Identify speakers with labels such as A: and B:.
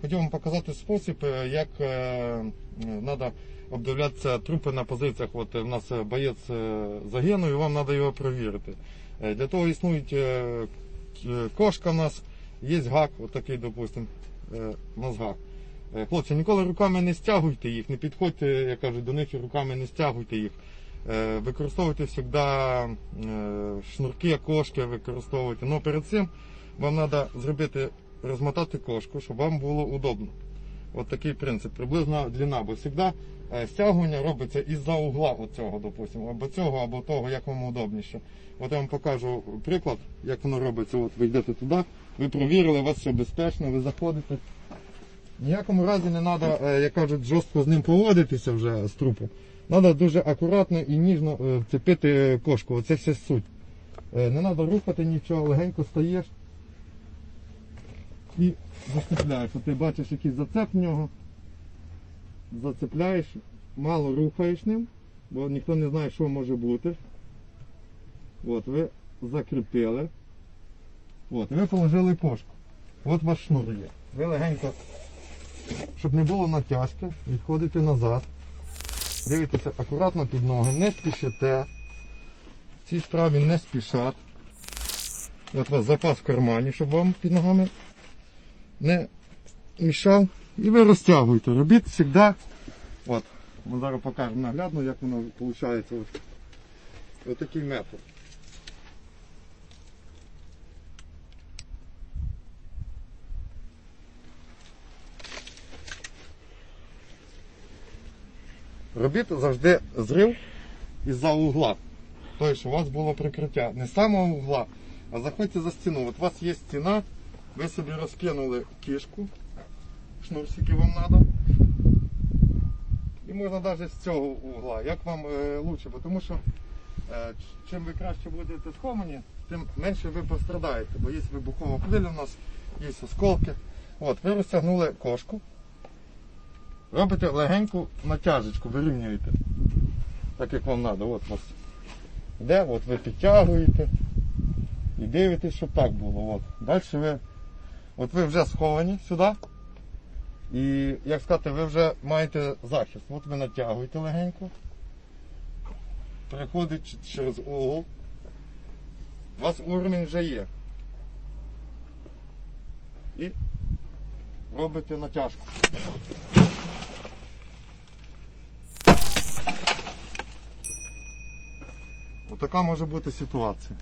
A: хотів вам показати спосіб, е, як треба обдивлятися трупи на позиціях. От у нас е, боєць е, загинув і вам треба його перевірити. Е, Для того існують е, кошка в нас, є гак, отакий, допустимо, е, у нас гак. Е, Хлопці, ніколи руками не стягуйте їх, не підходьте, як кажуть, до них і руками не стягуйте їх. Е, Використовуйте завжди е, шнурки, кошки використовуйте. Но перед цим вам треба зробити, розмотати кошку, щоб вам було удобно. От такий принцип, приблизна длина, бо завжди е, стягування робиться із-за угла оцього, допустимо, або цього, або того, як вам удобніше. От я вам покажу приклад, як воно робиться. От ви йдете туди, ви провірили, у вас все безпечно, ви заходите. Ніякому разі не треба, як кажуть, жорстко з ним поводитися вже з трупом. Треба дуже акуратно і ніжно е, вцепити кошку. Оце все суть. Е, Не треба рухати нічого, легенько стаєш і зацепляєш. От ти бачиш якийсь зацеп в нього. Зацепляєш, мало рухаєш ним, бо ніхто не знає, що може бути. От, ви закріпили. От, ви положили кошку. От ваш шнур є. Ви легенько, щоб не було натяжки, відходите назад. Дивитеся акуратно під ноги, не спішите. В цій справі не спішать. От у вас запас в кармані, щоб вам під ногами не мішав. І ви розтягуєте. Робіть завжди. От, ми зараз покажемо наглядно, як воно виходить. От, от такий метод. Робіть завжди зрив із-за угла. Тобто, у вас було прикриття. Не з самого угла, а заходьте за стіну. От у вас є стіна, ви собі розкинули кішку, шнурсики вам треба. І можна навіть з цього угла. Як вам е, тому що е, чим ви краще будете сховані, тим менше ви пострадаєте, бо є вибухова хвиля у нас, є осколки. От, ви розтягнули кошку. Робите легеньку натяжечку, вирівнюєте. Так як вам треба. От вас йде, от ви підтягуєте і дивитесь, щоб так було. От. Далі ви, от ви вже сховані сюди. І, як сказати, ви вже маєте захист. От ви натягуєте легенько. Переходить через угол. У вас уровень вже є. І робите натяжку. Отака може бути ситуація.